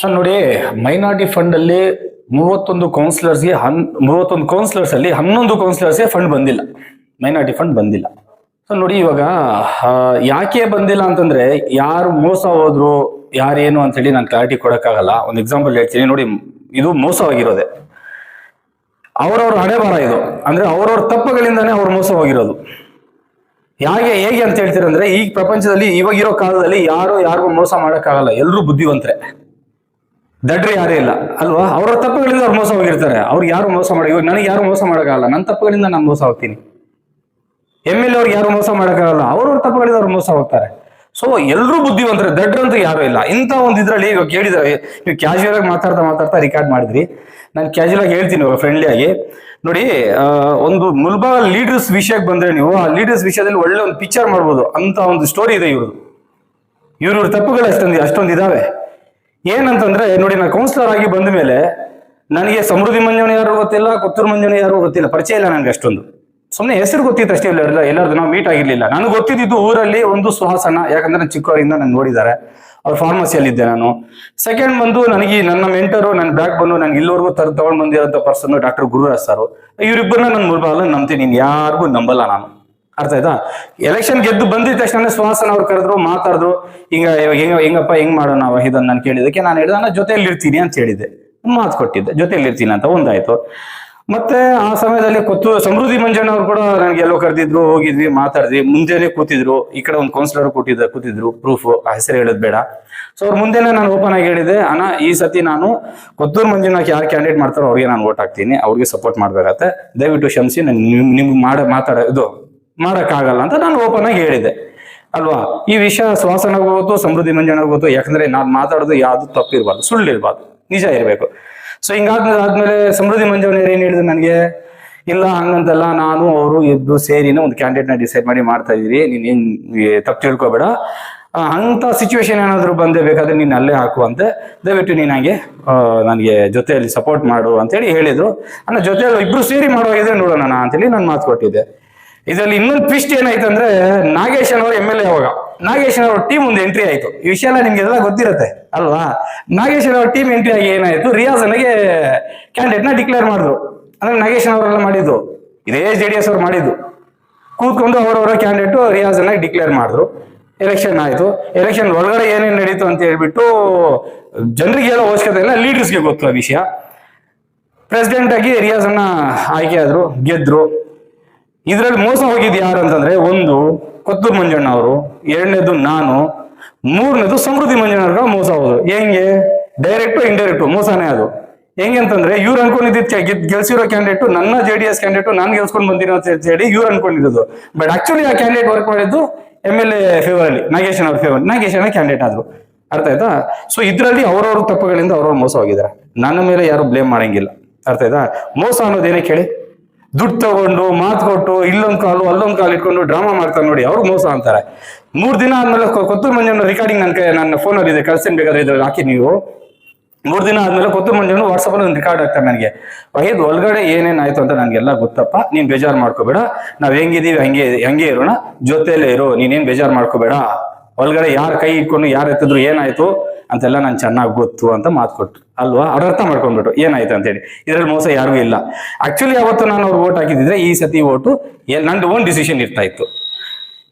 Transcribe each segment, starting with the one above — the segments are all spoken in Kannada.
ಸರ್, ನೋಡಿ, ಮೈನಾರಿಟಿ ಫಂಡ್ ಅಲ್ಲಿ ಮೂವತ್ತೊಂದು ಕೌನ್ಸಿಲರ್ಸ್ಗೆ ಹನ್, ಮೂವತ್ತೊಂದು ಕೌನ್ಸಿಲರ್ಸ್ ಅಲ್ಲಿ ಹನ್ನೊಂದು ಕೌನ್ಸಿಲರ್ಸ್ಗೆ ಫಂಡ್ ಬಂದಿಲ್ಲ. ಮೈನಾರಿಟಿ ಫಂಡ್ ಬಂದಿಲ್ಲ. ಸೊ ನೋಡಿ, ಇವಾಗ ಯಾಕೆ ಬಂದಿಲ್ಲ ಅಂತಂದ್ರೆ, ಯಾರು ಮೋಸ ಹೋದ್ರು, ಯಾರೇನು ಅಂತೇಳಿ ನಾನು ಕ್ಲಾರಿಟಿ ಕೊಡೋಕ್ಕಾಗಲ್ಲ. ಒಂದು ಎಕ್ಸಾಂಪಲ್ ಹೇಳ್ತೀನಿ. ನೋಡಿ, ಇದು ಮೋಸವಾಗಿರೋದೆ. ಅವರವ್ರ ಹಣೆ ಬರ ಇದು. ಅಂದ್ರೆ ಅವ್ರವ್ರ ತಪ್ಪುಗಳಿಂದಾನೇ ಅವ್ರು ಮೋಸ ಹೋಗಿರೋದು ಹೇಗೆ ಹೇಗೆ ಅಂತ ಹೇಳ್ತೀರಂದ್ರೆ, ಈ ಪ್ರಪಂಚದಲ್ಲಿ ಇವಾಗಿರೋ ಕಾಲದಲ್ಲಿ ಯಾರು ಯಾರಿಗೂ ಮೋಸ ಮಾಡೋಕ್ಕಾಗಲ್ಲ. ಎಲ್ಲರೂ ಬುದ್ಧಿವಂತರೆ. ದಡ್ರಿ ಯಾರೇ ಇಲ್ಲ. ಅಲ್ವಾ? ಅವರ ತಪ್ಪುಗಳಿಂದ ಅವ್ರು ಮೋಸ ಹೋಗಿರ್ತಾರೆ. ಅವ್ರಿಗೆ ಯಾರು ಮೋಸ ಮಾಡಿ ಇವಾಗ ನನಗೆ ಯಾರು ಮೋಸ ಮಾಡೋಕ್ಕಾಗಲ್ಲ. ನನ್ನ ತಪ್ಪುಗಳಿಂದ ನಾನು ಮೋಸ ಹೋಗ್ತೀನಿ. ಎಂ ಎಲ್ ಅವ್ರಿಗೆ ಯಾರು ಮೋಸ ಮಾಡೋಕ್ಕಾಗಲ್ಲ. ಅವ್ರವ್ರ ತಪ್ಪುಗಳಿಂದ ಅವ್ರು ಮೋಸ ಹೋಗ್ತಾರೆ. ಸೊ ಎಲ್ಲರೂ ಬುದ್ಧಿವಂತರೆ, ದಡ್ರ ಅಂತ ಯಾರು ಇಲ್ಲ. ಇಂಥ ಒಂದು ಇದ್ರಲ್ಲಿ ಇವಾಗ ಕೇಳಿದ್ರೆ, ನೀವು ಕ್ಯಾಶುಯಲ್ ಆಗಿ ಮಾತಾಡ್ತಾ ಮಾತಾಡ್ತಾ ರೆಕಾರ್ಡ್ ಮಾಡಿದ್ರಿ. ನಾನು ಕ್ಯಾಶುಯಲ್ ಆಗಿ ಹೇಳ್ತೀನಿ ಇವಾಗ ಫ್ರೆಂಡ್ಲಿ ಆಗಿ. ನೋಡಿ ಒಂದು ಮುಲ್ಬಾ ಲೀಡರ್ಸ್ ವಿಷಯಕ್ಕೆ ಬಂದ್ರೆ ನೀವು, ಆ ಲೀಡರ್ಸ್ ವಿಷಯದಲ್ಲಿ ಒಳ್ಳೆ ಒಂದು ಪಿಕ್ಚರ್ ಮಾಡ್ಬೋದು. ಅಂತ ಒಂದು ಸ್ಟೋರಿ ಇದೆ ಇವರು ಇವ್ರ ತಪ್ಪುಗಳು ಅಷ್ಟೊಂದು ಅಷ್ಟೊಂದು ಇದಾವೆ. ಏನಂತಂದ್ರೆ, ನೋಡಿ, ನಾನು ಕೌನ್ಸಿಲರ್ ಆಗಿ ಬಂದ ಮೇಲೆ ನನಗೆ ಸಮೃದ್ಧಿ ಮಂಜುನ ಯಾರು ಗೊತ್ತಿಲ್ಲ, ಕೊತ್ತೂರು ಮಂಜುನ ಯಾರು ಗೊತ್ತಿಲ್ಲ, ಪರಿಚಯ ಇಲ್ಲ ನನಗೆ ಅಷ್ಟೊಂದು. ಸುಮ್ಮನೆ ಹೆಸರು ಗೊತ್ತಿತ್ತು ಅಷ್ಟೇ ಇಲ್ಲ, ಎಲ್ಲ ಎಲ್ಲರದು ನಾವು ಮೀಟ್ ಆಗಿರ್ಲಿಲ್ಲ. ನನಗೆ ಗೊತ್ತಿದ್ದು ಊರಲ್ಲಿ ಒಂದು ಸುಹಾಸನ ಯಾಕಂದ್ರೆ ನಾನು ಚಿಕ್ಕವರಿಂದ ನಾನು ನೋಡಿದ್ದಾರೆ. ಅವ್ರ ಫಾರ್ಮಸಿಯಲ್ಲಿ ಇದ್ದೆ ನಾನು. ಸೆಕೆಂಡ್ ಬಂದು ನನಗೆ ನನ್ನ ಮೆಂಟರು ನನ್ನ ಬ್ಯಾಗ್ ಬಂದು ನನಗೆ ಇಲ್ಲಿವರೆಗೂ ತಗೊಂಡ್ ಬಂದಿರೋಂಥ ಪರ್ಸನ್ ಡಾಕ್ಟರ್ ಗುರುರಾಜ್ ಸರ್. ಇವರಿಬ್ಬರನ್ನ ನಾನು ಮುರ್ಬಾಲ ನಂಬ್ತೀನಿ ನೀನು ಯಾರಿಗೂ ನಂಬಲ್ಲ ನಾನು. ಅರ್ಥ ಆಯ್ತಾ? ಎಲೆಕ್ಷನ್ ಗೆದ್ದು ಬಂದಿದ ತಕ್ಷಣ ಸುಹಾಸನ್ ಅವ್ರು ಕರೆದ್ರು, ಮಾತಾಡಿದ್ರು, ಹಿಂಗ ಹೆಂಗ, ಹೆಂಗಪ್ಪ, ಹೆಂಗ್ ಮಾಡೋಣ ಇದನ್ನ ನಾನು ಕೇಳಿದಕ್ಕೆ ನಾನು ಹೇಳಿದ ನಾನು ಜೊತೆಯಲ್ಲಿ ಇರ್ತೀನಿ ಅಂತ ಹೇಳಿದ್ದೆ ಮಾತು ಕೊಟ್ಟಿದ್ದೆ ಜೊತೆಯಲ್ಲಿ ಇರ್ತೀನಿ ಅಂತ ಒಂದಾಯ್ತು. ಮತ್ತೆ ಆ ಸಮಯದಲ್ಲಿ ಕೊತ್ತು, ಸಮೃದ್ಧಿ ಮಂಜಣ್ಣ ಅವ್ರು ಕೂಡ ನನಗೆ ಎಲ್ಲೋ ಕರೆದಿದ್ರು, ಹೋಗಿದ್ವಿ, ಮಾತಾಡಿದ್ವಿ ಮುಂದೆನೆ ಕೂತಿದ್ರು. ಈ ಕಡೆ ಒಂದು ಕೌನ್ಸಿಲರ್ ಕೂತಿದ್ದ, ಕೂತಿದ್ರು ಪ್ರೂಫ್ ಆ ಹೆಸರು ಹೇಳೋದು ಬೇಡ. ಸೊ ಅವ್ರ ಮುಂದೆನೆ ನಾನು ಓಪನ್ ಆಗಿ ಹೇಳಿದೆ, ಅಣ್ಣ, ಈ ಸತಿ ನಾನು ಕೊತ್ತೂರು ಮಂಜುನಾಥ್ ಯಾರು ಕ್ಯಾಂಡಿಡೇಟ್ ಮಾಡ್ತಾರೋ ಅವ್ರಿಗೆ ನಾನು ಓಟ್ ಹಾಕ್ತೀನಿ, ಅವ್ರಿಗೆ ಸಪೋರ್ಟ್ ಮಾಡ್ಬೇಕಾಗತ್ತೆ. ದಯವಿಟ್ಟು ಕ್ಷಮಿಸಿ, ನಾನು ನಿಮ್, ನಿಮ್ಗೆ ಮಾಡ, ಮಾತಾಡೋ, ಇದು ಮಾಡಕ್ಕಾಗಲ್ಲ ಅಂತ ನಾನು ಓಪನ್ ಆಗಿ ಹೇಳಿದೆ. ಅಲ್ವಾ? ಈ ವಿಷಯ ಶ್ವಾಸನಾಗ ಗೊತ್ತು ಸಮೃದ್ಧಿ ಮಂಜನ ಗೊತ್ತು ಯಾಕಂದ್ರೆ ನಾನು ಮಾತಾಡೋದು ಯಾವ್ದು ತಪ್ಪಿರ್ಬಾರ್ದು ಸುಳ್ಳು ಇರ್ಬಾರ್ದು ನಿಜ ಇರಬೇಕು. ಸೊ ಹಿಂಗಾದ್ಮೇಲೆ ಆದ್ಮೇಲೆ ಸಮೃದ್ಧಿ ಮಂಜನ ಏನ್ ಹೇಳಿದ್ರು ನನಗೆ? ಇಲ್ಲ, ಹಂಗಂತಲ್ಲ, ನಾನು, ಅವರು ಇದ್ದು ಸೇರಿನ ಒಂದು ಕ್ಯಾಂಡಿಡೇಟ್ನ ಡಿಸೈಡ್ ಮಾಡಿ ಮಾಡ್ತಾ ಇದೀರಿ ನೀನ್ ಏನ್ ತಪ್ಪು ತಿಳ್ಕೊಬೇಡ. ಅಂತ ಸಿಚುವೇಶನ್ ಏನಾದ್ರು ಬಂದೇ ಬೇಕಾದ್ರೆ ನೀನ್ ಅಲ್ಲೇ ಹಾಕು ಅಂತೆ ದಯವಿಟ್ಟು ನೀನ್ ಹಂಗೆ ನನಗೆ ಜೊತೆಯಲ್ಲಿ ಸಪೋರ್ಟ್ ಮಾಡು ಅಂತೇಳಿ ಹೇಳಿದ್ರು. ನನ್ನ ಜೊತೆಯಲ್ಲಿ ಇಬ್ರು ಸೇರಿ ಮಾಡುವಾಗಿದ್ರೆ ನೋಡೋಣ ಅಂತೇಳಿ ನಾನು ಮಾತು ಕೊಟ್ಟಿದ್ದೆ. ಇದರಲ್ಲಿ ಇನ್ನೊಂದು ಟ್ವಿಸ್ಟ್ ಏನಾಯ್ತು ಅಂದ್ರೆ ನಾಗೇಶನ್ ಅವರು ಎಂ ಎಲ್ ಎ ಅವಾಗ ನಾಗೇಶನ್ ಅವರ ಟೀಮ್ ಒಂದು ಎಂಟ್ರಿ ಆಯ್ತು. ಈ ವಿಷಯ ಎಲ್ಲ ನಿಮ್ಗೆ ಎಲ್ಲ ಗೊತ್ತಿರುತ್ತೆ, ಅಲ್ವಾ? ನಾಗೇಶನ್ ಅವ್ರ ಟೀಮ್ ಎಂಟ್ರಿ ಆಗಿ ಏನಾಯ್ತು? ರಿಯಾಜನ್ಗೆ ಕ್ಯಾಂಡಿಡೇಟ್ನ ಡಿಕ್ಲೇರ್ ಮಾಡಿದ್ರು. ಅಂದ್ರೆ ನಾಗೇಶನ್ ಅವರೆಲ್ಲ ಮಾಡಿದ್ದು. ಇದೇ ಜೆ ಡಿ ಎಸ್ ಅವ್ರು ಮಾಡಿದ್ದು. ಕೂತ್ಕೊಂಡು ಅವರವರ ಕ್ಯಾಂಡಿಡೇಟ್ ರಿಯಾಜನ್ನ ಡಿಕ್ಲೇರ್ ಮಾಡಿದ್ರು. ಎಲೆಕ್ಷನ್ ಆಯ್ತು. ಎಲೆಕ್ಷನ್ ಒಳಗಡೆ ಏನೇನು ನಡೀತು ಅಂತ ಹೇಳ್ಬಿಟ್ಟು ಜನರಿಗೆ ಹೇಳೋ ಅವಶ್ಯಕತೆ ಇಲ್ಲ ಲೀಡರ್ಸ್ಗೆ ಗೊತ್ತು ಆ ವಿಷಯ. ಪ್ರೆಸಿಡೆಂಟ್ ಆಗಿ ರಿಯಾಜನ್ನ ಆಯ್ಕೆ ಆದ್ರು, ಗೆದ್ರು. ಇದ್ರಲ್ಲಿ ಮೋಸ ಹೋಗಿದ್ದು ಯಾರು ಅಂತಂದ್ರೆ ಒಂದು ಕೊತ್ತೂರು ಮಂಜಣ್ಣ ಅವರು, ಎರಡನೇದು ನಾನು, ಮೂರನೇದು ಸಮೃದ್ಧಿ ಮಂಜಣ್ಣ ಮೋಸ ಹೋದ್ರು. ಹೆಂಗೆ? ಡೈರೆಕ್ಟು ಇಂಡೈರೆಕ್ಟು ಮೋಸನೇ ಅದು. ಹೆಂಗೆ ಅಂತಂದ್ರೆ ಇವ್ರು ಅನ್ಕೊಂಡಿದ್ದು ಗೆಲ್ಸಿರೋ ಕ್ಯಾಂಡಿಡೇಟ್ ನನ್ನ ಜೆ ಡಿ ಎಸ್ ಕ್ಯಾಂಡಿಡೇಟ್ ನಾನು ಗೆಲ್ಸ್ಕೊಂಡು ಬಂದಿರೋ ಅಂತ ಹೇಳಿ ಇವ್ರು ಅನ್ಕೊಂಡಿರೋದು. ಬಟ್ ಆಕ್ಚುಲಿ ಆ ಕ್ಯಾಂಡಿಡೇಟ್ ವರ್ಕ್ ಮಾಡಿದ್ದು ಎಂ ಎಲ್ ಎ ಫೇವರ್ ಅಲ್ಲಿ ನಾಗೇಶನ್ ಅವ್ರ ಫೇವರ್ ನಾಗೇಶನ ಕ್ಯಾಂಡಿಡೇಟ್ ಆದ್ರು. ಅರ್ಥ ಆಯ್ತಾ? ಸೊ ಇದರಲ್ಲಿ ಅವರವ್ರ ತಪ್ಪುಗಳಿಂದ ಅವ್ರವ್ರು ಮೋಸ ಹೋಗಿದ್ದಾರೆ ನನ್ನ ಮೇಲೆ ಯಾರು ಬ್ಲೇಮ್ ಮಾಡಂಗಿಲ್ಲ. ಅರ್ಥ ಆಯ್ತಾ? ಮೋಸ ಅನ್ನೋದೇನೇ ಕೇಳಿ? ದುಡ್ಡು ತಗೊಂಡು, ಮಾತು ಕೊಟ್ಟು, ಇಲ್ಲೊಂದು ಕಾಲು, ಅಲ್ಲೊಂದು ಕಾಲು ಇಟ್ಕೊಂಡು ಡ್ರಾಮಾ ಮಾಡ್ತಾರೆ ನೋಡಿ, ಅವ್ರು ಮೋಸ ಅಂತಾರೆ. ಮೂರು ದಿನ ಆದ್ಮೇಲೆ ಕೊತ್ತೂರು ಮಂಜನ ರಿಕಾರ್ಡಿಂಗ್ ನನ್ನ ನನ್ನ ಫೋನಲ್ಲಿ ಇದೆ ಕಳ್ಸೇನ್ ಬೇಕಾದ್ರೆ ಇದ್ರಲ್ಲಿ ಹಾಕಿ ನೀವು. ಮೂರು ದಿನ ಆದ್ಮೇಲೆ ಕೊತ್ತೂರು ಮಂಜನ ವಾಟ್ಸಪ್ ಅಲ್ಲಿ ಒಂದು ರಿಕಾರ್ಡ್ ಆಗ್ತಾರೆ ನನಗೆ. ವೈದ್ ಒಳಗಡೆ ಏನೇನಾಯ್ತು ಅಂತ ನನಗೆಲ್ಲ ಗೊತ್ತಪ್ಪ, ನೀನು ಬೇಜಾರ್ ಮಾಡ್ಕೋಬೇಡ. ನಾವು ಹೆಂಗಿದೀವಿ, ಹಂಗೆ ಹಂಗೆ ಇರೋಣ. ಜೊತೆಯಲ್ಲೇ ಇರೋ, ನೀನೇನು ಬೇಜಾರ್ ಮಾಡ್ಕೋಬೇಡ. ಒಳಗಡೆ ಯಾರ ಕೈ ಇಟ್ಕೊಂಡು, ಯಾರು ಎತ್ತಿದ್ರು ಏನಾಯ್ತು? ಅಂತೆಲ್ಲ ನಾನು ಚೆನ್ನಾಗಿ ಗೊತ್ತು ಅಂತ ಮಾತು ಕೊಟ್ರು. ಅಲ್ವಾ? ಅವ್ರು ಅರ್ಥ ಮಾಡ್ಕೊಂಡ್ಬಿಟ್ಟು ಏನಾಯ್ತು ಅಂತೇಳಿ. ಇದ್ರಲ್ಲಿ ಮೋಸ ಯಾರಿಗೂ ಇಲ್ಲ. ಆಕ್ಚುಲಿ ಅವತ್ತು ನಾನು ಅವ್ರು ಓಟ್ ಹಾಕಿದ್ರೆ ಈ ಸತಿ ಓಟು ನಂದು ಓನ್ ಡಿಸಿಷನ್ ಇರ್ತಾ ಇತ್ತು.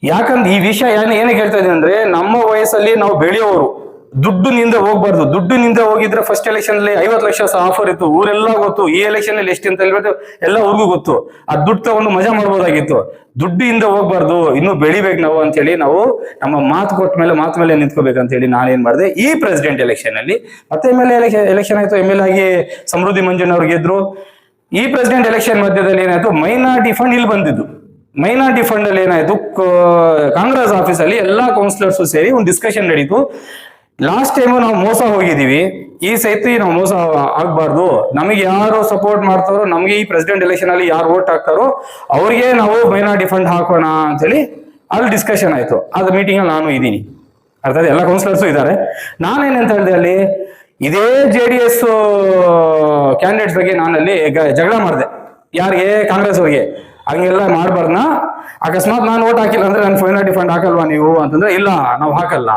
ಯಾಕಂದ್ರೆ ಈ ವಿಷಯ ಏನ್ ಏನಕ್ಕೆ ಹೇಳ್ತಾ ಇದ್ದೀನಿ ಅಂದ್ರೆ, ನಮ್ಮ ವಯಸ್ಸಲ್ಲಿ ನಾವು ಬೆಳೆಯೋರು. ದುಡ್ಡಿನಿಂದ ಹೋಗ್ಬಾರ್ದು. ದುಡ್ಡು ದುಡ್ಡಿನಿಂದ ಹೋಗಿದ್ರೆ ಫಸ್ಟ್ ಎಲೆಕ್ಷನ್ ಅಲ್ಲಿ ಐವತ್ತು ಲಕ್ಷ ಆಫರ್ ಇತ್ತು. ಊರೆಲ್ಲ ಗೊತ್ತು, ಈ ಎಲೆಕ್ಷನ್ ಅಲ್ಲಿ ಎಷ್ಟು ಅಂತ ಹೇಳ್ಬಿಟ್ಟು ಎಲ್ಲ ಊರಿಗೂ ಗೊತ್ತು. ಆ ದುಡ್ಡು ತಗೊಂಡು ಮಜಾ ಮಾಡ್ಬೋದಾಗಿತ್ತು. ದುಡ್ಡಿಂದ ಹೋಗ್ಬಾರ್ದು, ಇನ್ನು ಬೆಳಿಬೇಕು ನಾವು ಅಂತೇಳಿ ನಾವು ನಮ್ಮ ಮಾತು ಕೊಟ್ಟ ಮೇಲೆ, ಮಾತು ಮೇಲೆ ನಿಂತ್ಕೋಬೇಕಂತ ಹೇಳಿ ನಾನು ಏನ್ ಮಾಡಿದೆ. ಈ ಪ್ರೆಸಿಡೆಂಟ್ ಎಲೆಕ್ಷನ್ ಅಲ್ಲಿ ಮತ್ತೆ ಎಂ ಎಲ್ ಎಲೆಕ್ಷನ್ ಆಯ್ತು ಎಂ ಎಲ್ ಆಗಿ ಸಮೃದ್ಧಿ ಮಂಜನ್ ಅವ್ರು ಗೆದ್ರು. ಈ ಪ್ರೆಸಿಡೆಂಟ್ ಎಲೆಕ್ಷನ್ ಮಧ್ಯದಲ್ಲಿ ಏನಾಯ್ತು ಮೈನಾರಿಟಿ ಫಂಡ್ ಇಲ್ಲಿ ಬಂದಿದ್ದು. ಮೈನಾರಿಟಿ ಫಂಡ್ ಅಲ್ಲಿ ಏನಾಯ್ತು ಕಾಂಗ್ರೆಸ್ ಆಫೀಸ್ ಅಲ್ಲಿ ಎಲ್ಲಾ ಕೌನ್ಸಿಲರ್ಸ್ ಸೇರಿ ಒಂದು ಡಿಸ್ಕಷನ್ ನಡೀತು. ಲಾಸ್ಟ್ ಟೈಮ್ ನಾವು ಮೋಸ ಹೋಗಿದೀವಿ ಈ ಸೈತಿ ನಾವು ಮೋಸ ಆಗ್ಬಾರ್ದು. ನಮಗೆ ಯಾರು ಸಪೋರ್ಟ್ ಮಾಡ್ತಾರೋ, ನಮಗೆ ಈ ಪ್ರೆಸಿಡೆಂಟ್ ಎಲೆಕ್ಷನ್ ಅಲ್ಲಿ ಯಾರು ವೋಟ್ ಹಾಕ್ತಾರೋ, ಅವ್ರಿಗೆ ನಾವು ಮೈನಾರಿಟಿ ಡಿಫಂಡ್ ಹಾಕೋಣ ಅಂತೇಳಿ ಅಲ್ಲಿ ಡಿಸ್ಕಷನ್ ಆಯ್ತು. ಅದ್ ಮೀಟಿಂಗ್ ಅಲ್ಲಿ ನಾನು ಇದ್ದೀನಿ. ಅರ್ಥಾತ್ ಎಲ್ಲ ಕೌನ್ಸಿಲರ್ಸು ಇದ್ದಾರೆ. ನಾನೇನಂತ ಹೇಳಿದೆ ಅಲ್ಲಿ, ಇದೇ ಜೆ ಡಿ ಎಸ್ ಕ್ಯಾಂಡಿಡೇಟ್ಸ್ ಬಗ್ಗೆ ನಾನಲ್ಲಿ ಜಗಳ ಮಾಡಿದೆ. ಯಾರಿಗೆ? ಕಾಂಗ್ರೆಸ್ ಅವ್ರಿಗೆ. ಹಂಗೆಲ್ಲ ಮಾಡ್ಬಾರ್ದನ್ನ ಅಕಸ್ಮಾತ್ ನಾನು ಓಟ್ ಹಾಕಿಲ್ಲ ಅಂದ್ರೆ ನನ್ನ ಫೈನಾರಿಟಿ ಫಂಡ್ ಹಾಕಲ್ವಾ ನೀವು ಅಂತಂದ್ರೆ, ಇಲ್ಲ, ನಾವು ಹಾಕಲ್ಲ.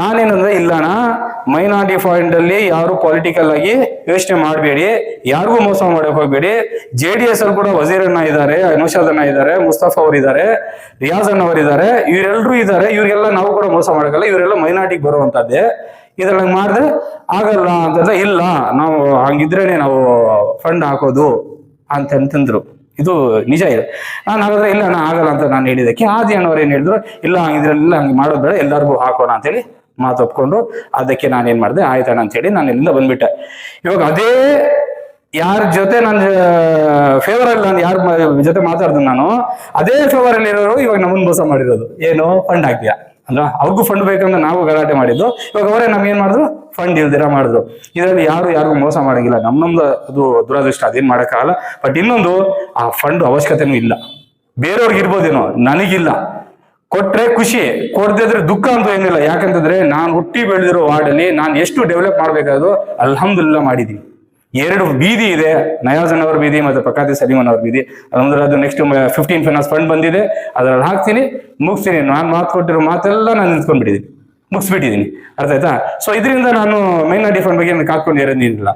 ನಾನೇನಂದ್ರೆ, ಇಲ್ಲಣ್ಣ ಮೈನಾರಿಟಿ ಫಂಡ್ ಅಲ್ಲಿ ಯಾರು ಪೊಲಿಟಿಕಲ್ ಆಗಿ ಯೋಚನೆ ಮಾಡಬೇಡಿ, ಯಾರಿಗೂ ಮೋಸ ಮಾಡಕ್ ಹೋಗ್ಬೇಡಿ. ಜೆ ಡಿ ಎಸ್ ಅಲ್ಲಿ ಕೂಡ ವಜೀರಣ್ಣ ಇದ್ದಾರೆ ಅಣ್ಣ ಇದ್ದಾರೆ, ಮುಸ್ತಫಾ ಅವರು ಇದ್ದಾರೆ, ರಿಯಾಜ್ ಅಣ್ಣ ಅವರು ಇದ್ದಾರೆ ಇವರೆಲ್ಲರೂ ಇದ್ದಾರೆ, ಇವರಿಗೆಲ್ಲ ನಾವು ಕೂಡ ಮೋಸ ಮಾಡಕ್ಕಲ್ಲ ಇವರೆಲ್ಲ ಮೈನಾರಿಟಿಗೆ ಬರುವಂತದ್ದೇ. ಇದ್ರಲ್ಲಿ ಮಾಡಿದ್ರೆ ಆಗಲ್ಲ ಅಂತಂದ್ರೆ, ಇಲ್ಲ, ನಾವು ಹಂಗಿದ್ರೇನೆ ನಾವು ಫಂಡ್ ಹಾಕೋದು ಅಂತ ಅಂತಂದ್ರು ಇದು ನಿಜ ಇದೆ. ನಾನು ಹಾಗಾದ್ರೆ, ಇಲ್ಲ ನಾ ಆಗಲ್ಲ ಅಂತ ನಾನು ಹೇಳಿದಕ್ಕೆ ಆದಿ ಅಣ್ಣವ್ರು ಏನ್ ಹೇಳಿದ್ರು, ಇಲ್ಲ, ಇದ್ರಲ್ಲ ಹಂಗೆ ಮಾಡೋದು ಬೇಡ, ಎಲ್ಲರಿಗೂ ಹಾಕೋಣ ಅಂತೇಳಿ ಮಾತು ಒಪ್ಕೊಂಡು ಅದಕ್ಕೆ ನಾನು ಏನ್ ಮಾಡಿದೆ ಅಂತ ಹೇಳಿ ನಾನು ಇಲ್ಲಿಂದ ಬಂದ್ಬಿಟ್ಟೆ. ಇವಾಗ ಅದೇ ಯಾರ ಜೊತೆ ನನ್ನ ಫೇವರ್ ಅಲ್ಲಿ ನಾನು ಯಾರ ಜೊತೆ ಮಾತಾಡ್ದು ನಾನು, ಅದೇ ಫೇವರ್ ಅಲ್ಲಿ ಇರೋರು ಇವಾಗ ನಮ್ಮನ್ನ ಮೋಸ ಮಾಡಿರೋದು. ಏನು? ಫಂಡ್ ಹಾಕ್ತೀಯಾ ಅಲ್ವಾ ಅವ್ರಿಗೂ ಫಂಡ್ ಬೇಕಂದ್ರೆ ನಾವು ಗಲಾಟೆ ಮಾಡಿದ್ದು. ಇವಾಗ ಅವರೇ ನಮ್ಗೆ ಏನ್ ಮಾಡಿದ್ರು? ಫಂಡ್ ಇಲ್ದಿರ ಮಾಡಿದ್ರು. ಇದರಲ್ಲಿ ಯಾರು ಯಾರಿಗೂ ಮೋಸ ಮಾಡಂಗಿಲ್ಲ ನಮ್ ನಮ್ದು ಅದು ದುರಾದೃಷ್ಟ, ಅದೇನ್ ಮಾಡಕ್ಕಾಗಲ್ಲ. ಬಟ್ ಇನ್ನೊಂದು, ಆ ಫಂಡ್ ಅವಶ್ಯಕತೆನೂ ಇಲ್ಲ. ಬೇರೆಯವ್ರಿಗೆ ಇರ್ಬೋದೇನೋ? ನನಗಿಲ್ಲ. ಕೊಟ್ರೆ ಖುಷಿ ಕೊಡ್ದಿದ್ರೆ ದುಃಖ ಅಂತ ಏನಿಲ್ಲ. ಯಾಕಂತಂದ್ರೆ ನಾನು ಹುಟ್ಟಿ ಬೆಳೆದಿರೋ ವಾರ್ಡಲ್ಲಿ ನಾನು ಎಷ್ಟು ಡೆವಲಪ್ ಮಾಡಬೇಕಾದ್ರು ಅಲ್ಹಮ್ದುಲ್ಲ ಮಾಡಿದ್ದೀನಿ ಎರಡು ಬೀದಿ ಇದೆ, ನಯಾಜನ್ ಅವ್ರ ಬೀದಿ ಮತ್ತೆ ಪ್ರಕಾತಿ ಸಲೀಮನ್ ಅವ್ರ ಬೀದಿ. ಅಂದ್ರೆ ಅದು ನೆಕ್ಸ್ಟ್ ಫಿಫ್ಟೀನ್ ಫೈನಾನ್ಸ್ ಫಂಡ್ ಬಂದಿದೆ. ಅದ್ರಲ್ಲಿ ಹಾಕ್ತೀನಿ, ಮುಗಿಸ್ತೀನಿ. ನಾನು ಮಾತು ಕೊಟ್ಟಿರೋ ಮಾತೆಲ್ಲ ನಾನು ನಿಂತ್ಕೊಂಡ್ಬಿಟ್ಟಿದ್ದೀನಿ ಮುಗಿಸ್ಬಿಟ್ಟಿದ್ದೀನಿ ಅರ್ಥ ಆಯ್ತಾ? ಸೊ ಇದರಿಂದ ನಾನು ಮೈನಾರಿಟಿ ಫಂಡ್ ಬಗ್ಗೆ ನನಗೆ ಕಾತ್ಕೊಂಡು ಇರೋದಿಲ್ಲ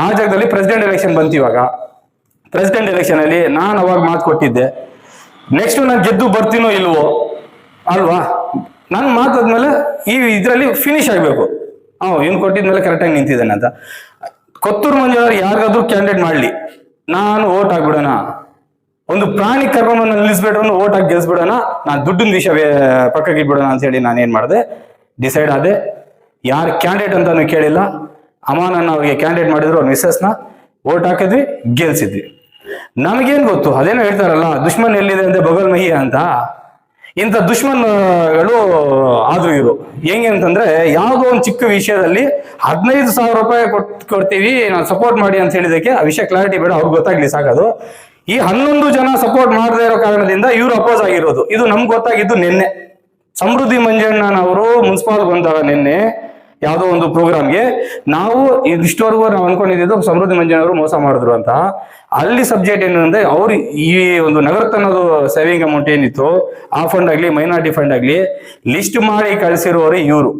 ಆ ಜಾಗದಲ್ಲಿ ಪ್ರೆಸಿಡೆಂಟ್ ಎಲೆಕ್ಷನ್ ಬಂತು ಇವಾಗ. ಪ್ರೆಸಿಡೆಂಟ್ ಎಲೆಕ್ಷನ್ ಅಲ್ಲಿ ನಾನು ಅವಾಗ ಮಾತು ಕೊಟ್ಟಿದ್ದೆ. ನೆಕ್ಸ್ಟ್ ನಾನು ಗೆದ್ದು ಬರ್ತೀನೋ ಇಲ್ವೋ? ಅಲ್ವಾ? ನಾನು ಮಾತಾದ್ಮೇಲೆ ಈ ಇದರಲ್ಲಿ ಫಿನಿಶ್ ಆಗಬೇಕು. ಹ್ಞೂ ಇವ್ನು ಕೊಟ್ಟಿದ್ಮೇಲೆ ಕರೆಕ್ಟಾಗಿ ನಿಂತಿದ್ದಾನೆ ಅಂತ. ಕೊತ್ತೂರು ಮಂಜುಳವ್ರು ಯಾರಿಗಾದ್ರೂ ಕ್ಯಾಂಡಿಡೇಟ್ ಮಾಡಲಿ. ನಾನು ಓಟ್ ಹಾಕ್ಬಿಡೋಣ ಒಂದು ಪ್ರಾಣಿ ಕರ್ಕೊಂಡು ನಿಲ್ಲಿಸ್ಬಿಟ್ರು ಒಂದು ಓಟ್ ಹಾಕಿ ಗೆಲ್ಸ್ಬಿಡೋಣ. ನಾನು ದುಡ್ಡಿನ ವಿಷಯ ಪಕ್ಕಕ್ಕೆ ಇಟ್ಬಿಡೋಣ ಅಂತ ಹೇಳಿ ನಾನು ಏನು ಮಾಡಿದೆ? ಡಿಸೈಡ್ ಆದೆ. ಯಾರು ಕ್ಯಾಂಡಿಡೇಟ್ ಅಂತಾನು ಕೇಳಿಲ್ಲ. ಅಮಾನನ್ನ ಅವ್ರಿಗೆ ಕ್ಯಾಂಡಿಡೇಟ್ ಮಾಡಿದ್ರು ಅವ್ರ ಮಿಸ್ಸಸ್ನ ಓಟ್ ಹಾಕಿದ್ವಿ ಗೆಲ್ಸಿದ್ವಿ. ನಮಗೇನ್ ಗೊತ್ತು? ಅದೇನೋ ಹೇಳ್ತಾರಲ್ಲ ದುಶ್ಮನ್ ಎಲ್ಲಿದೆ ಅಂದ್ರೆ ಬಗಲ್ ಮಹಿ ಅಂತ. ಇಂಥ ದುಶ್ಮನ್ಗಳು ಆದ್ರು ಇರು ಹೆಂಗೆ ಅಂತಂದ್ರೆ ಯಾವುದೋ ಒಂದು ಚಿಕ್ಕ ವಿಷಯದಲ್ಲಿ ಹದಿನೈದು ಸಾವಿರ ರೂಪಾಯಿ ಕೊಟ್, ಕೊಡ್ತೀವಿ, ನಾನು ಸಪೋರ್ಟ್ ಮಾಡಿ ಅಂತ ಹೇಳಿದಕ್ಕೆ ಆ ವಿಷಯ ಕ್ಲಾರಿಟಿ ಬೇಡ, ಅವ್ರಿಗೆ ಗೊತ್ತಾಗ್ಲಿ ಸಾಕದು. ಈ ಹನ್ನೊಂದು ಜನ ಸಪೋರ್ಟ್ ಮಾಡದೇ ಇರೋ ಕಾರಣದಿಂದ ಇವ್ರು ಅಪೋಸ್ ಆಗಿರೋದು. ಇದು ನಮ್ಗೆ ಗೊತ್ತಾಗಿದ್ದು ನಿನ್ನೆ. ಸಮೃದ್ಧಿ ಮಂಜಣ್ಣನವರು ಮುನ್ಸಿಪಾಲ್ ಬಂದಾಗ ನಿನ್ನೆ ಯಾವುದೋ ಒಂದು ಪ್ರೋಗ್ರಾಮ್ಗೆ ನಾವು ಇಷ್ಟವರೆಗೂ ನಾವು ಅನ್ಕೊಂಡಿದ್ದು ಸಮೃದ್ಧಿ ಮಂಜನವರು ಮೋಸ ಮಾಡಿದ್ರು ಅಂತ. ಅಲ್ಲಿ ಸಬ್ಜೆಕ್ಟ್ ಏನು ಅಂದ್ರೆ ಅವ್ರು ಈ ಒಂದು ನಗರತನದು ಸೇವಿಂಗ್ ಅಮೌಂಟ್ ಏನಿತ್ತು, ಆ ಫಂಡ್ ಆಗ್ಲಿ ಮೈನಾರಿಟಿ ಫಂಡ್ ಆಗ್ಲಿ ಲಿಸ್ಟ್ ಮಾಡಿ ಕಳಿಸಿರೋರು ಇವರು.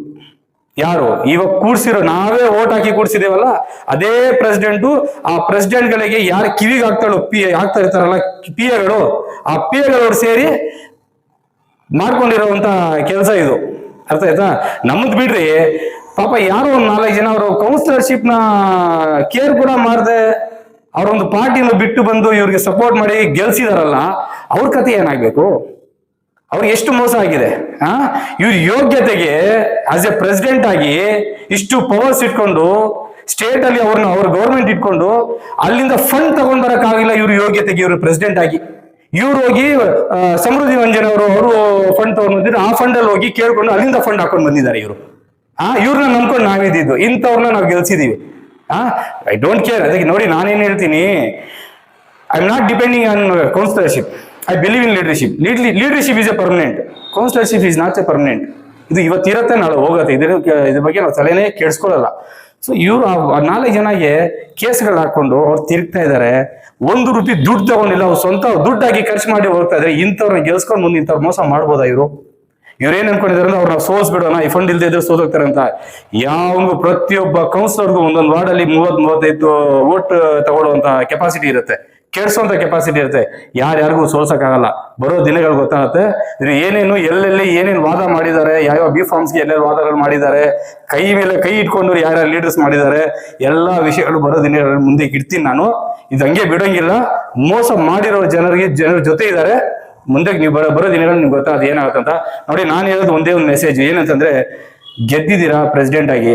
ಯಾರು? ಇವಾಗ ಕೂಡ್ಸಿರೋ ನಾವೇ ಓಟ್ ಹಾಕಿ ಕೂಡ್ಸಿದೇವಲ್ಲ? ಅದೇ ಪ್ರೆಸಿಡೆಂಟು ಆ ಪ್ರೆಸಿಡೆಂಟ್ ಗಳಿಗೆ ಯಾರು ಕಿವಿಗೆ ಹಾಕ್ತಾಳೋ ಪಿ ಹಾಕ್ತಾ ಇರ್ತಾರಲ್ಲ ಪಿ ಎಗಳು ಆ ಪಿ ಎಗಳವ್ರು ಸೇರಿ ಮಾಡ್ಕೊಂಡಿರೋಂತ ಕೆಲಸ ಇದು. ಅರ್ಥ ಆಯ್ತಾ? ನಮ್ಮದ್ ಬಿಡ್ರಿ ಪಾಪ ಯಾರೋ ಒಂದು ನಾಲ್ಕು ಜನ ಅವರು ಕೌನ್ಸಿಲರ್ಶಿಪ್ನ ಕೇರ್ ಕೂಡ ಮಾಡದೆ, ಅವರೊಂದು ಪಾರ್ಟಿನ ಬಿಟ್ಟು ಬಂದು ಇವ್ರಿಗೆ ಸಪೋರ್ಟ್ ಮಾಡಿ ಗೆಲ್ಸಿದಾರಲ್ಲ, ಅವ್ರ ಕತೆ ಏನಾಗ್ಬೇಕು? ಅವ್ರಿಗೆ ಎಷ್ಟು ಮೋಸ ಆಗಿದೆ? ಆ? ಇವ್ರ ಯೋಗ್ಯತೆಗೆ ಆಸ್ ಎ ಪ್ರೆಸಿಡೆಂಟ್ ಆಗಿ ಇಷ್ಟು ಪವರ್ಸ್ ಇಟ್ಕೊಂಡು ಸ್ಟೇಟ್ ಅಲ್ಲಿ ಅವ್ರನ್ನ ಅವ್ರ ಗೌರ್ಮೆಂಟ್ ಇಟ್ಕೊಂಡು, ಅಲ್ಲಿಂದ ಫಂಡ್ ತಗೊಂಡ್ ಬರಕ್ಕಾಗಿಲ್ಲ ಇವ್ರ ಯೋಗ್ಯತೆಗೆ ಇವರು ಪ್ರೆಸಿಡೆಂಟ್ ಆಗಿ. ಇವ್ರು ಹೋಗಿ ಸಮೃದ್ಧಿ ಮಂಜನ್ ಅವರು ಅವರು ಫಂಡ್ ತಗೊಂಡ್ ಬಂದಿದ್ರು ಆ ಫಂಡ್ ಅಲ್ಲಿ ಹೋಗಿ ಕೇಳ್ಕೊಂಡು ಅಲ್ಲಿಂದ ಫಂಡ್ ಹಾಕೊಂಡು ಬಂದಿದ್ದಾರೆ ಇವರು. ಆ, ಇವ್ರನ್ನ ನಂಬ್ಕೊಂಡು ನಾವಿದ್ದು ಇಂಥವ್ರನ್ನ ನಾವು ಗೆಲ್ಸಿದೀವಿ. ಆ ಐ ಡೋಂಟ್ ಕೇರ್ ಅದಕ್ಕೆ ನೋಡಿ ನಾನೇನು ಹೇಳ್ತೀನಿ. I am not depending on councillorship I believe in leadership leadership is a permanent councillorship is not a permanent ಇದು ಇವತ್ತಿರತ್ತೆ, ನಾಳೆ ಹೋಗುತ್ತೆ. ಇದ್ರ ಇದ್ರ ಬಗ್ಗೆ ನಾವು ತಲೆನೇ ಕೆಡಿಸ್ಕೊಳ್ಳಲ್ಲ ಸೊ ಇವರು ನಾಲ್ಕು ಜನಗೆ ಕೇಸ್ಗಳು ಹಾಕೊಂಡು ಅವ್ರು ತಿರುಗ್ತಾ ಇದ್ದಾರೆ ಒಂದು ರೂಪಾಯಿ ದುಡ್ಡು ತಗೊಂಡಿಲ್ಲ. ಅವ್ರು ಸ್ವಂತ ದುಡ್ಡಾಗಿ ಖರ್ಚು ಮಾಡಿ ಹೋಗ್ತಾ ಇದ್ರೆ. ಇಂಥವ್ರನ್ನ ಗೆಲ್ಸ್ಕೊಂಡು ಮುಂದೆ ಇಂಥವ್ರು ಮೋಸ ಮಾಡ್ಬೋದಾ ಇವರು? ಇವ್ರೇನ್ ಅನ್ಕೊಂಡಿದಾರೆ ಅವ್ರನ್ನ ಸೋಸ್ ಬಿಡೋಣ ಈ ಫಂಡ್ ಇಲ್ದೇ ಇದ್ರೆ ಸೋದೋಗ್ತಾರೆ ಅಂತ ಯಾವ ಪ್ರತಿಯೊಬ್ಬ ಕೌನ್ಸಿಲರ್ಗೂ ಒಂದೊಂದು ವಾರ್ಡಲ್ಲಿ ಮೂವತ್ ಮೂವತ್ತೈದು ವೋಟ್ ತಗೊಳ್ಳುವಂತ ಕೆಪಾಸಿಟಿ ಇರುತ್ತೆ. ಕೆಡ್ಸೋಂತ ಕೆಪಾಸಿಟಿ ಇರುತ್ತೆ. ಯಾರ್ಯಾರಿಗೂ ಸೋಲ್ಸಕ್ಕಾಗಲ್ಲ. ಬರೋ ದಿನಗಳು ಗೊತ್ತಾಗುತ್ತೆ. ಏನೇನು, ಎಲ್ಲೆಲ್ಲಿ ಏನೇನು ವಾದ ಮಾಡಿದ್ದಾರೆ, ಯಾವ್ಯಾವ ಬಿ ಫಾರ್ಮ್ಸ್ಗೆ ಎಲ್ಲೆಲ್ಲಿ ವಾದಗಳು ಮಾಡಿದ್ದಾರೆ, ಕೈ ಮೇಲೆ ಕೈ ಇಟ್ಕೊಂಡು ಯಾರ್ಯಾರು ಲೀಡರ್ಸ್ ಮಾಡಿದ್ದಾರೆ, ಎಲ್ಲಾ ವಿಷಯಗಳು ಬರೋ ದಿನಗಳಲ್ಲಿ ಮುಂದೆ ಇಡ್ತೀನಿ ನಾನು. ಇದು ಹಂಗೆ ಬಿಡೋಂಗಿಲ್ಲ. ಮೋಸ ಮಾಡಿರೋ ಜನರಿಗೆ ಜನರ ಜೊತೆ ಇದ್ದಾರೆ. ಮುಂದೆ ನೀವು ಬರೋ ಬರೋ ದಿನಗಳು ನಿಮ್ಗೆ ಗೊತ್ತಾ ಅದು ಅಂತ ನೋಡಿ, ನಾನು ಹೇಳೋದು ಒಂದೇ ಒಂದು ಮೆಸೇಜ್ ಏನಂತಂದ್ರೆ, ಗೆದ್ದಿದ್ದೀರಾ ಪ್ರೆಸಿಡೆಂಟ್ ಆಗಿ,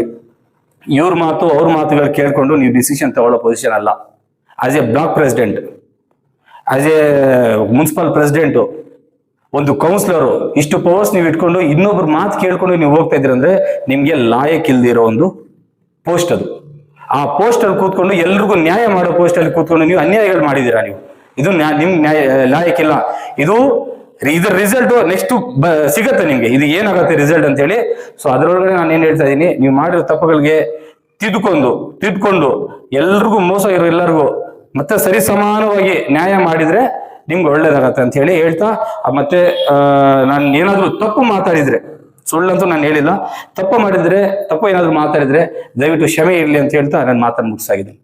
ಇವ್ರ ಮಾತು, ಅವ್ರ ಮಾತುಗಳು ಕೇಳ್ಕೊಂಡು ನೀವು ಡಿಸಿಷನ್ ತಗೊಳ್ಳೋ ಪೊಸಿಷನ್ ಅಲ್ಲ. As a block president as a municipal president ಒಂದು ಕೌನ್ಸಿಲರು ಇಷ್ಟು ಪವರ್ಸ್ ನೀವು ಇಟ್ಕೊಂಡು ಇನ್ನೊಬ್ರು ಮಾತು ಕೇಳ್ಕೊಂಡು ನೀವು ಹೋಗ್ತಾ ಇದ್ರಂದ್ರೆ ನಿಮ್ಗೆ ಲಾಯಕ್ ಇಲ್ದಿರೋ ಒಂದು ಪೋಸ್ಟ್ ಅದು. ಆ ಪೋಸ್ಟ್ ಅಲ್ಲಿ ಕೂತ್ಕೊಂಡು ಎಲ್ರಿಗೂ ನ್ಯಾಯ ಮಾಡೋ ಪೋಸ್ಟ್ ಅಲ್ಲಿ ಕೂತ್ಕೊಂಡು ನೀವು ಅನ್ಯಾಯಗಳು ಮಾಡಿದೀರಾ ನೀವು? ಇದು ನಿಮ್ ನ್ಯಾಯ ಲಾಯಕ್ಕಿಲ್ಲ ಇದು ಇದ್ರ ರಿಸಲ್ಟ್ ನೆಕ್ಸ್ಟ್ ಸಿಗತ್ತೆ ನಿಮ್ಗೆ. ಇದು ಏನಾಗುತ್ತೆ ರಿಸಲ್ಟ್ ಅಂತ ಹೇಳಿ ಸೊ ಅದರೊಳಗಡೆ ನಾನು ಏನ್ ಹೇಳ್ತಾ ಇದ್ದೀನಿ ನೀವು ಮಾಡಿರೋ ತಪ್ಪುಗಳಿಗೆ ತಿದ್ಕೊಂಡು ತಿದ್ಕೊಂಡು, ಎಲ್ರಿಗೂ ಮೋಸ ಇರೋ ಎಲ್ಲರಿಗೂ ಮತ್ತೆ ಸರಿ ಸಮಾನವಾಗಿ ನ್ಯಾಯ ಮಾಡಿದ್ರೆ ನಿಮ್ಗೆ ಒಳ್ಳೇದಾಗತ್ತೆ ಅಂತ ಹೇಳಿ ಹೇಳ್ತಾ ಮತ್ತೆ ನಾನು ಏನಾದ್ರೂ ತಪ್ಪು ಮಾತಾಡಿದ್ರೆ, ಸುಳ್ಳಂತೂ ನಾನು ಹೇಳಿಲ್ಲ, ತಪ್ಪು ಮಾಡಿದ್ರೆ, ತಪ್ಪು ಏನಾದರೂ ಮಾತಾಡಿದ್ರೆ ದಯವಿಟ್ಟು ಕ್ಷಮೆ ಇರಲಿ ಅಂತ ಹೇಳ್ತಾ ನಾನು ಮಾತನ್ನು ಮುಗಿಸಾಗಿದ್ದೀನಿ